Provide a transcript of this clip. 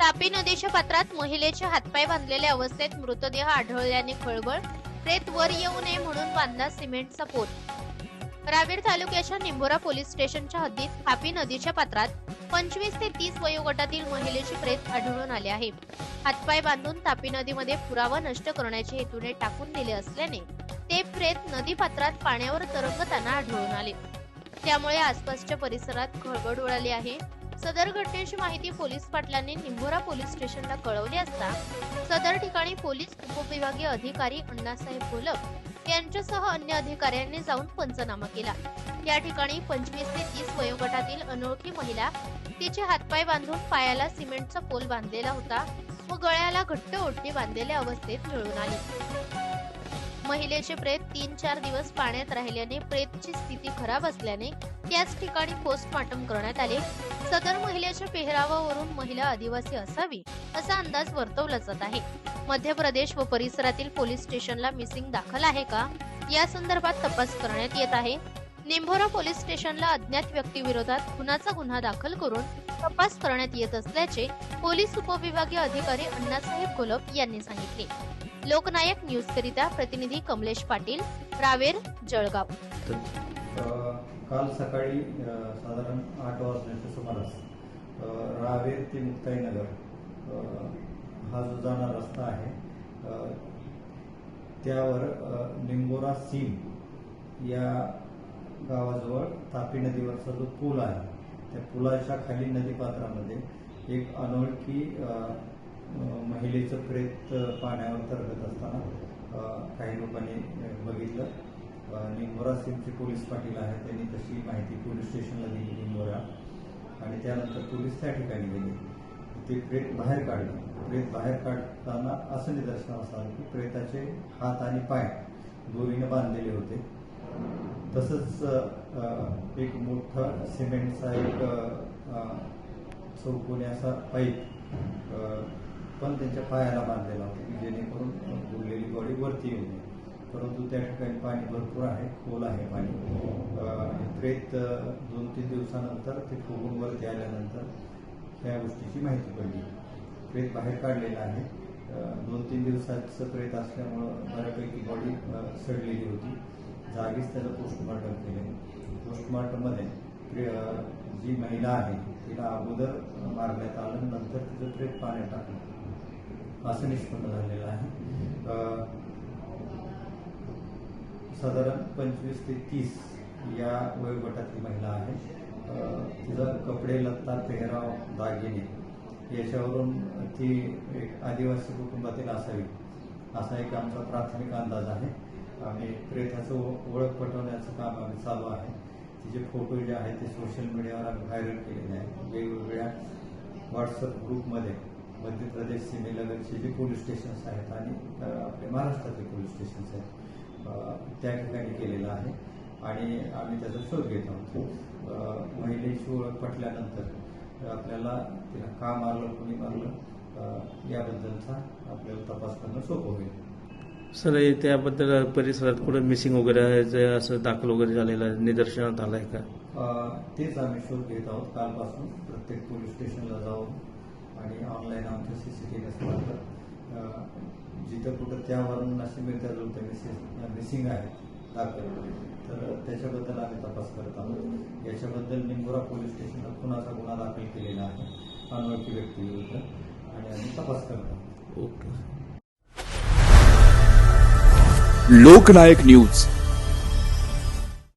तापी नदीच्या पात्रात महिलेचे हातपाय बांधलेल्या अवस्थेत मृतदेह आढळल्याने खळबळ प्रेत वर येऊ नये म्हणून बांधला सिमेंटचा पोत. रावेर तालुक्याच्या निंबोरा पोलीस स्टेशनच्या हद्दीत तापी नदीच्या पात्रात पंचवीस ते तीस वयोगटातील महिलेचे प्रेत आढळून आले आहे. हातपाय बांधून तापी नदीमध्ये पुरावा नष्ट करण्याच्या हेतूने टाकून दिले असल्याने ते प्रेत नदी पात्रात पाण्यावर तरंगताना आढळून आले. त्यामुळे आसपासच्या परिसरात खळबळ उडाली आहे. सदर घटनेची माहिती पोलीस पाटलांनी निंभोरा पोलीस स्टेशनला कळवली असता सदर ठिकाणी पोलीस उपविभागीय अधिकारी अण्णासाहेब घोलप यांच्यासह अन्य अधिकाऱ्यांनी जाऊन पंचनामा केला. या ठिकाणी पंचवीस ते तीस वयोगटातील अनोळखी महिला तिचे हातपाय बांधून पायाला सिमेंटचा पोल बांधलेला होता व गळ्याला घट्ट ओढणी बांधलेल्या अवस्थेत मिळून आली. महिलेचे प्रेत तीन चार दिवस पाण्यात राहिल्याने प्रेतची स्थिती खराब असल्याने त्याच ठिकाणी पोस्टमॉर्टम करण्यात आले. सदर महिलेच्या पेहरावावरून महिला आदिवासी असावी असा अंदाज वर्तवला जात आहे. मध्य प्रदेश व परिसरातील पोलीस स्टेशनला मिसिंग दाखल आहे का? या संदर्भात तपास करण्यात येत आहे. निंभोरा पोलीस स्टेशनला अज्ञात व्यक्तीविरोधात खुनाचा गुन्हा दाखल करून तपास करण्यात येत असल्याचे पोलीस उपविभागीय अधिकारी अण्णासाहेब कोलप यांनी सांगितले. लोकनायक न्यूज करिता प्रतिनिधी कमलेश पाटील रावेर जळगाव. काल सकाळी साधारण आठ वाजण्याच्या सुमारास रावेर ते मुक्ताईनगर हा जो जाणारा रस्ता आहे त्यावर अ, निंबोरा सीम या गावाजवळ तापी नदीवरचा जो पूल आहे त्या पुलाच्या खाली नदीपात्रामध्ये एक अनोळखी महिलेचं प्रेत पाण्यावर तरगत असताना काही लोकांनी बघितलं. आणि निंबोरा पोलीस पाटील आहेत त्यांनी तशी माहिती पोलीस स्टेशनला दिली निंबोरा आणि त्यानंतर पोलीस त्या ठिकाणी गेले. ते प्रेत बाहेर काढलं. प्रेत बाहेर काढताना असं निदर्शन आलं की प्रेताचे हात आणि पाय दोरीने बांधलेले होते. तसंच एक मोठा सिमेंटचा एक अ, चौकोनी असा पाईप पण त्यांच्या पायाला बांधलेला होता की जेणेकरून बुडलेली बॉडी वरती येऊ नये. परंतु त्या ठिकाणी पाणी भरपूर आहे खोल आहे पाणी. प्रेत दोन तीन दिवसानंतर ते फुगून वरती आल्यानंतर ह्या गोष्टीची माहिती पडली. प्रेत बाहेर काढलेलं आहे. दोन तीन दिवसाचं प्रेत असल्यामुळं बऱ्यापैकी बॉडी सडलेली होती. जागीच त्याचं पोस्टमार्टम केले पोस्टमार्टममध्ये जी महिला आहे तिला अगोदर मारण्यात आलं नंतर तिचं प्रेत पाण्यात टाकलं. असं निष्पन्न झालेलं आहे. साधारण पंचवीस ते तीस या वयोगटातली महिला आहे. तिचा कपडे लत्ता पेहराव दागिने याच्यावरून ती एक आदिवासी कुटुंबातील असावी. असा एक आमचा प्राथमिक अंदाज आहे. ओ- ओळख पटवण्याचं काम आम्ही चालू आहे. तिचे फोटो जे आहेत ते सोशल मीडियावर आम्ही व्हायरल केलेले आहेत. वेगवेगळ्या व्हॉट्सअप ग्रुपमध्ये मध्य प्रदेश सीमेलगतचे जे पोलीस स्टेशन्स आहेत आणि आपले महाराष्ट्रातले पोलीस स्टेशन्स आहेत त्या ठिकाणी केलेलं आहे. आणि आम्ही त्याचा शोध घेत आहोत. अ, महिलेची ओळख पटल्यानंतर आपल्याला तिला का मारलं कोणी मारलं याबद्दलचा आपल्याला तपास करणं सोपं होईल. सर त्याबद्दल परिसरात कुठं मिसिंग वगैरे आहे? असं दाखल वगैरे झालेलं आहे निदर्शनात आलंय का? अ, तेच आम्ही शोध घेत आहोत कालपासून. प्रत्येक पोलीस स्टेशनला जाऊन आणि ऑनलाईन आमच्या सी सी टी व्ही जिथं कुठं त्यावरून असे मिळतात मिसिंग मिसिंग आहे दाखल. तर त्याच्याबद्दल आम्ही तपास करत आहोत. याच्याबद्दल निंबोरा पोलीस स्टेशनला खुनाचा गुन्हा दाखल केलेला आहे अनोळखी व्यक्तीविरुद्ध आणि आम्ही तपास करत आहोत. ओके. लोकनायक न्यूज.